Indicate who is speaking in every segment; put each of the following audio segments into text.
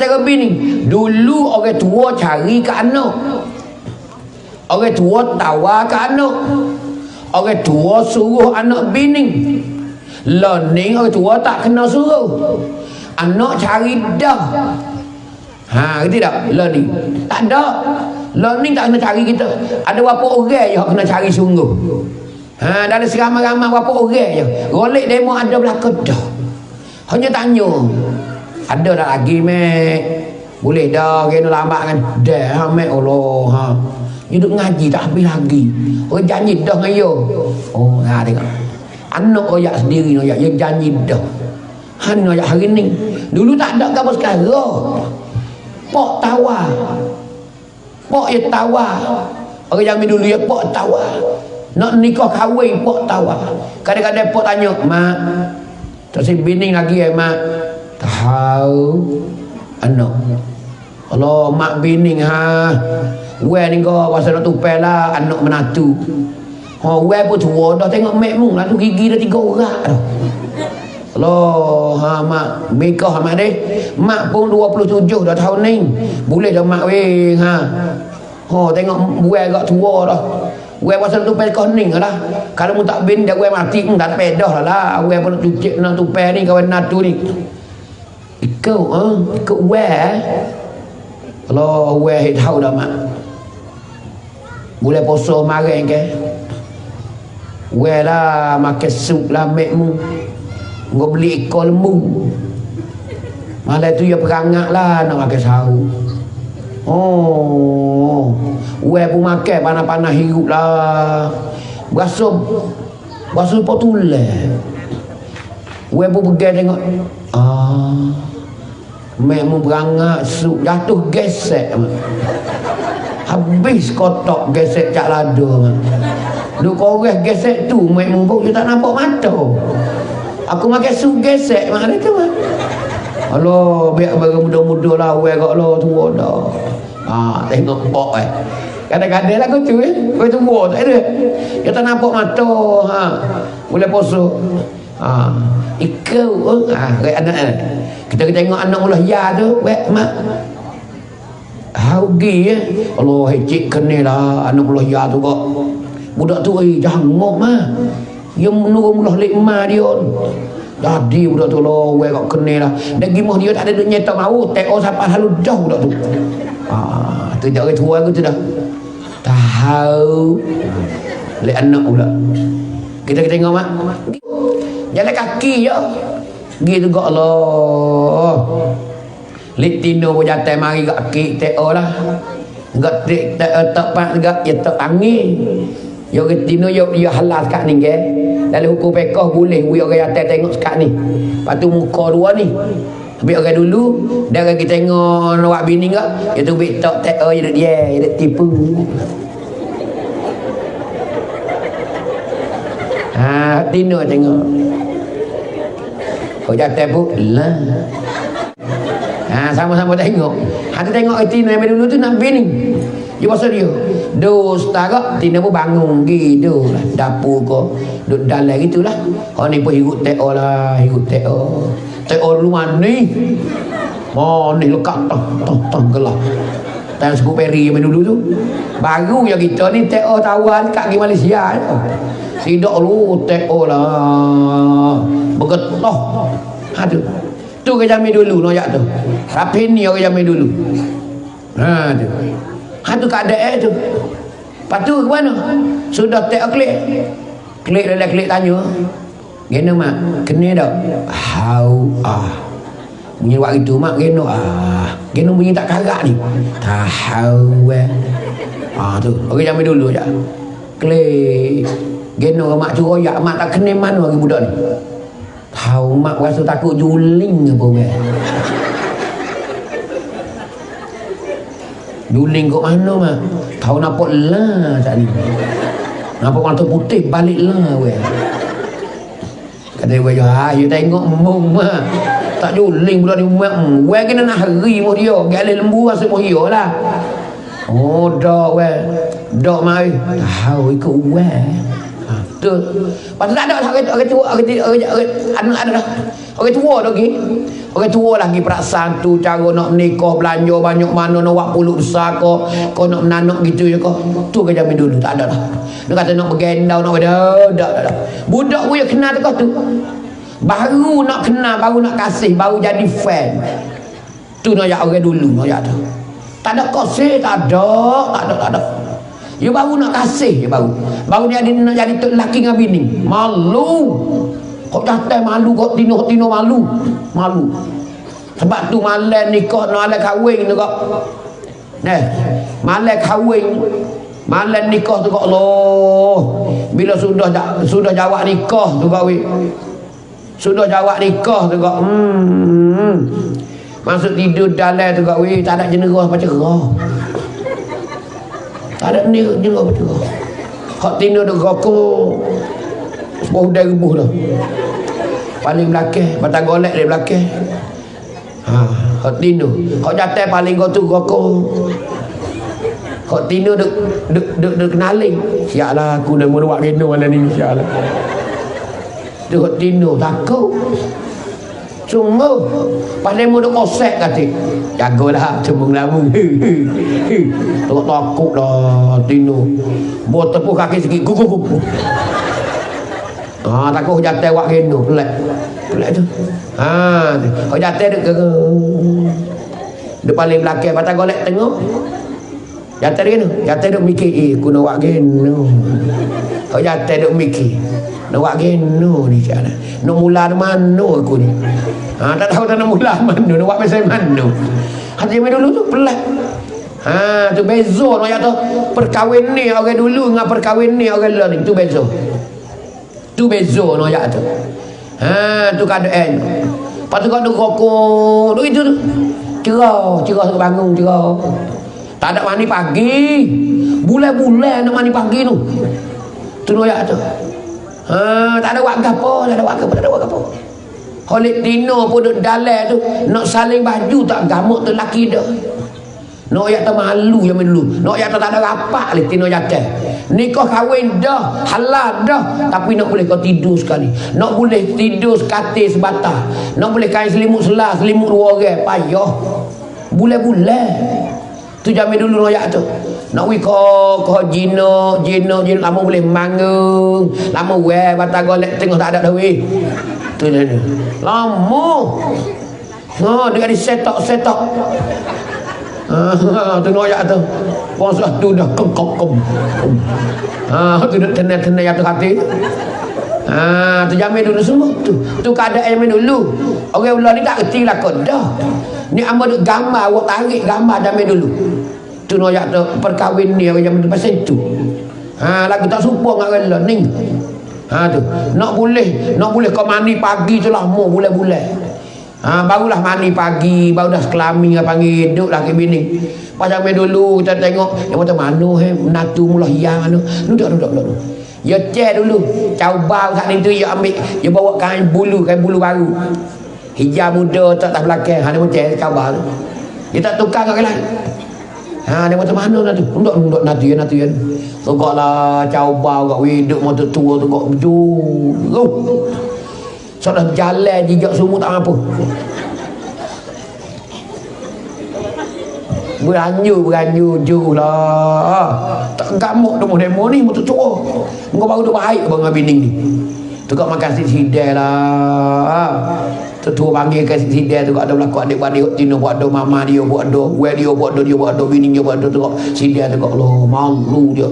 Speaker 1: cara bini. Dulu orang tua cari ke anak. Orang tua tawar ke anak. Orang tua suruh anak bini. Learning orang tua tak kena suruh. Anak cari dah. Ha ngerti tak? Learning tak ada. Learning tak kena cari kita. Ada berapa orang yang kena cari sungguh? Ha dalam seramai-ramai berapa orang je. Golek demo ada belakang dah. Hanya tanya ada dah lagi mek boleh dah kena lambat kan? Dah ha mek Allah ha. Hidup ngaji tak habis lagi. Orang janji dah dengan yo. Oh ha tengok. Anak oyak sendiri oyak yang janji dah. Han oyak hari ni. Dulu tak ada apa sekarang. Pok tawa. Pok ya tawa. Orang yang dulu ya pok tawa. Nak nikah kahwin pok tawa. Kadang-kadang pok tanya mak tak si bini lagi ya mak tahu anak Allah mak bini ha. We ni kau pasal nak tupai lah anak menatu. Ha we pun tua dah tengok mek mung lah tu gigi dah tiga orang dah. Allah ha mak mikah mak deh. Mak pun 27 dah tahun ni. Boleh dah mak weh ha. Ha tengok we agak tua dah. We pasal tupai kau ni lah. Kalau mu tak bin dia we mati pun tak pedah lah lah. We pun nak tucik nak tupai ni kawan natu ni ikut ha? Ikut we Allah we tahu dah mak. Boleh poso marah ke? We lah makan sup lah mek mu. Kau beli ekor lembu. Malah tu ya perangat lah nak makan sahur Oh. We pun makan panah-panah hirup lah. Berasa Berasa potuleh We pun pergi tengok Ah Mek mu berangat sup jatuh gesek Habis kotak gesek cak lada Lu koreh gesek tu Mek mu pun tak nampak mata Aku makan sup gesek mak dia tu. Allah biar bagi muda-muda lah we kak lo tua dah. Ha tengok pok eh. Kadang-kadang lah kau tu eh. Kau tua tak ada. Dia tak nampak mata ha. Boleh poso. Ha ikau oh. ha anak eh. Kita tengok anak mula ya tu we mak. Haugi eh. Allah hecik kene lah anak mula ya tu kok. Budak tu eh jangan ngok mah yang menurut mulah lima dia jadi budak tu lo we kok kene lah dan gimah dia tak ada duit nyetak mau teko siapa selalu dah budak tu ah tu dia orang tua aku tu dah tahu le anak pula kita kita tengok mak jalan kaki ya gitu kok Allah Litino pun jatuh mari kat kaki teko lah Enggak tak tak tak pak enggak ya tak angin Yo ketino yo yo halal kat ni ke. Dalam hukum pekah boleh we orang atas tengok sekat ni. Lepas tu muka dua ni. Ambil orang dulu, orang kita tengok nak bini enggak, itu bik tak tak oh dia dia, dia tipu. Ha, tino tengok. Kau jatuh pun lah. Ha, sama-sama tengok. Hati tengok tino yang dulu tu nak bini. Dia pasal dia. Dos tarak tina pun bangun gitu lah. Dapur ko. Duduk dalam gitulah. Oh ni pun hirup teko lah. Hirup teko. Teko luar ni. Oh ni lekat tang tang tang gelah. Tang suku peri yang dulu tu. Baru ya kita ni teko tawan kat di Malaysia. Sidak lu teko lah. Bergetoh. Aduh. Tu ke jamin dulu noyak tu. Tapi ni orang jamin dulu. Ha tu. Ha tu keadaan tu. Lepas tu ke mana? Sudah tak klik. Klik dalam klik tanya. Gena mak, kena tak? How ah. Bunyi buat itu mak gena ah. Gena bunyi tak karak ni. Tahu eh. Ah tu, orang zaman dulu je. Klik. Gena mak tu royak mak tak kena mana lagi budak ni. Tahu mak rasa takut juling apa weh. Juling kat mana mah? Tahu nampak lah tak ni. Nampak mata putih balik lah weh. Kata weh ha you tengok mung mah. Tak juling budak ni weh. Weh kena nak hari mu dia. Gale lembu rasa mu dia lah. Oh dak weh. Dak mai. Tahu ikut weh. Ha, tu. Pasal tak ada orang orang tua orang orang anak anak orang tua lagi. Orang tua lagi perasaan tu cara nak menikah belanja banyak mana nak buat puluk besar kau kau nak menanak gitu ya kau. Tu ke zaman dulu tak ada lah. Dia kata nak bergendau nak ada tak ada. Budak pun yang kenal kau tu. Baru nak kenal, baru nak kasih, baru jadi fan. Tu nak ya orang dulu nak ya tu. Tak ada kasih, tak ada, tak ada, tak ada. Ya baru nak kasih, ya baru. Baru dia nak jadi tok laki dengan bini. Malu. Kau datang malu, kau tino-tino malu. Malu. Sebab tu malam nikah, malam kahwin tu kau. Nah, malam kahwin. Malam nikah tu kau Allah. Bila sudah sudah jawab nikah tu kau. Sudah jawab nikah tu kau. Hmm. Masuk tidur dalam tu kau. Tak ada jenerah apa cerah. Tak ada ni jenerah apa cerah. Kau tino tu kau sebuah udai rebuh tu paling belakang batang golek dari belakang ha kau tino kau jatuh paling kau tu kau kau tino duk duk duk duk kenaling siap lah aku dah mula buat reno malam ni siap kau tino takut Cuma Paling muda kosek kata Jagalah Cuma lama Tak takut lah Tino Buat tepuk kaki sikit Gugu gugu Ha takut jatuh awak kena pelik. Pelik tu. Ha kau jatuh dek Dia paling belakang patah golek tengok. Jatuh dia kena. Jatuh dek mikir eh aku nak awak kena. Jatuh dek mikir. Nak awak kena ni cara. Nak mula mana aku ni. Ha tak tahu tak nak mula mana. Nak awak pasal mana. Hati dulu tu pelik. Ha tu bezo nak kata perkahwin ni orang dulu dengan perkahwin ni orang lain tu bezo tu beza no ayat tu ha tu keadaan lepas tu kau duk rokok duk itu tu cerah cerah tu bangun cerah tak ada mani pagi bulan-bulan nak mani pagi tu tu ayat tu ha tak ada waktu apa tak ada waktu apa tak ada waktu apa Holik Tino pun duduk dalam tu Nak saling baju tak gamuk tu laki dah Nak ayat tu malu yang dulu Nak ayat tu tak ada rapat lagi Tino jatuh Nikah kahwin dah, halal dah, tapi nak boleh kau tidur sekali. Nak boleh tidur sekatil sebatah. Nak boleh kain selimut selah, selimut dua orang, payah. Bulan-bulan. Tu jamin dulu royak tu. Nak wui kau, kau jino, jino, jino, lama boleh mangung. Lama weh, batang golek tengok tak ada dah. Tu dia Lama. Ha, dia ada setok-setok. Ha, tengok ayat tu. Puasa tu dah kekok kem. Ha, tu dah tenang-tenang yang tu hati. Ha, tu jamin dulu semua tu. Tu keadaan jamin dulu. Orang ular ni tak kerti lah dah. Ni amba gambar, awak tarik gambar jamin dulu. Tu nak ayat tu perkahwin orang jamin tu pasal tu. Ha, lagu tak sumpah dengan ular ni. Ha tu. Nak boleh, nak boleh kau mandi pagi tu lah mau boleh-boleh. Ha, barulah mandi pagi, baru dah sekelami apa panggil duduk lah ke bini. Pasal main dulu kita tengok yang macam mana he natu mula hiang anu. Duduk duduk duduk. Ya cek dulu. Cuba kat ni tu ya ambil, ya bawa kain bulu, kain bulu baru. Hijau muda tak tak belakang. Ha dia macam cuba tu. Dia tak tukar kat lain. Ha dia macam mana natu? Duduk duduk natu ya natu ya. Tengoklah cuba kat hidup motor tua tu kok beju. Sudah jalan jejak semua tak apa. Beranju, beranju, jauh lah. Tak gamuk demo demo ni, motor tua. Engkau baru duk baik dengan bini ni. Tukar makan si sidai lah. Tetua panggil ke si sidai tu ada berlaku adik-adik tino buat do mama dia buat do, we dia buat do dia buat do bini dia buat do tu sidai tu Allah malu dia.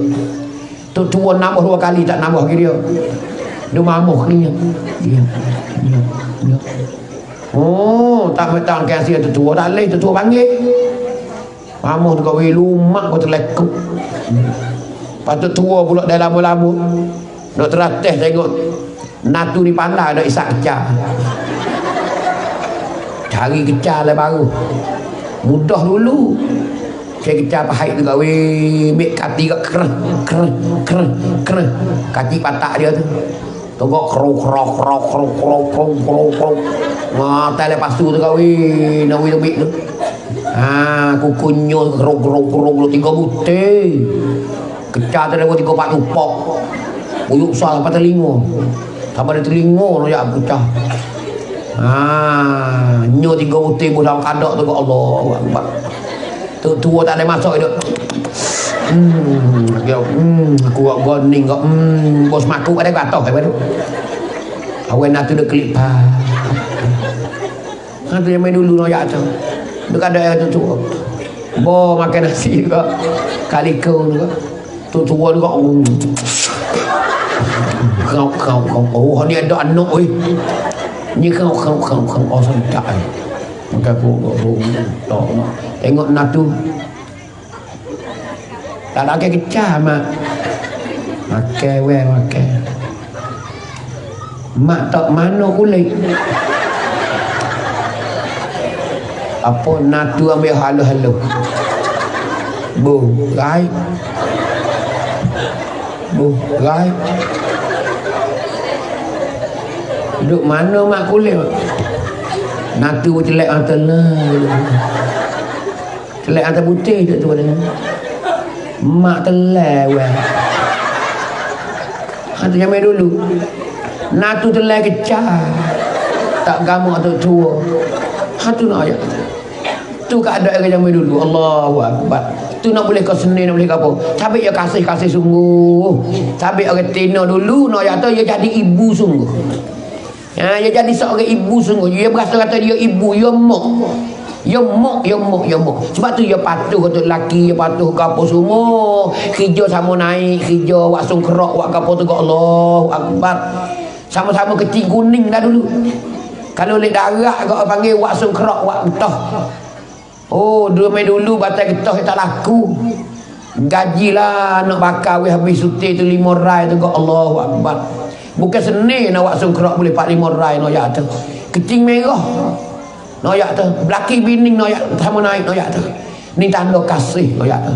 Speaker 1: Tu tua nambah dua kali tak nambah lagi dia. Dia mamuh ni. Ya. Oh, tak betang kasih tu tua tak leh tu tua panggil. Mamuh tu kau lumak kau terlekuk. Patut tua pula dalam lama-lama. Nak teratih tengok natu ni pandai nak isak kecah. Cari kecah lah baru. Mudah dulu. Saya kecah pahit tu kau Mek kati kat keren, keren, keren, keren. Kaki patak dia tu. Tengok krok krok krok krok krok krok krok krok. Ngata lepas tu tu kau nak wih lebih tu. Ha, kukunyo krok krok krok lu tiga butir. Kecah tu lewat tiga empat tupok. Buyuk sal apa telingo. Sampai ada telingo lo ya kecah. Ah, nyo tiga uti budak kadok tu kok Allah Akbar. Tu tua tak ada masuk itu. Hmm, ya, hmm, kuat goning kok. Hmm, bos maku ada gatok apa tu. Awen nak tu dah klip pa. Kan yang main dulu noyak tu. Dia ada tu tua. Bo makan nasi kok. Kali kau kok. Tu tua tu kok. Hmm. Kau kau kau. Oh, ni ada anak oi. Ni kau kau kau kau oh sedap. Maka aku aku tengok natu. Tak ada ke kecah mak. Makan we makan. Mak tak mana kulit. Apa natu ambil halu-halu. Bu, right. Bu, right. Duduk mana mak kulit mak? Natu celek mata. Celek mata putih tu tu dia. Mak telai weh. Hantu jamai dulu. Natu telai kecah. Tak gamak tu tua. Hantu nak ayat. Tu keadaan yang jamai dulu. Allahu Akbar. Tu nak boleh kau seni nak boleh kau apa. Tapi ya kasih-kasih sungguh. Tapi orang tina dulu nak ayat tu dia jadi ibu sungguh. Ha, dia jadi seorang ibu sungguh. Dia berasa kata dia ibu, dia mak. Ya mak, ya mak, ya mak. Sebab tu dia patuh untuk lelaki, dia patuh ke apa semua. Kerja sama naik, kerja waksung kerok, wak apa tu ke Allah Akbar. Sama-sama kecil kuning dah dulu. Kalau lek darah kau panggil waksung kerok, wak betah. Oh, dulu main dulu batal getah tak laku. Gajilah nak bakar habis suti tu lima rai tu ke Allah Akbar. Bukan seni nak buat sungkrok boleh 4 5 rai noyak tu. Kecing merah. Noyak tu. Belaki bining noyak sama naik noyak tu. Ni tanda kasih noyak tu.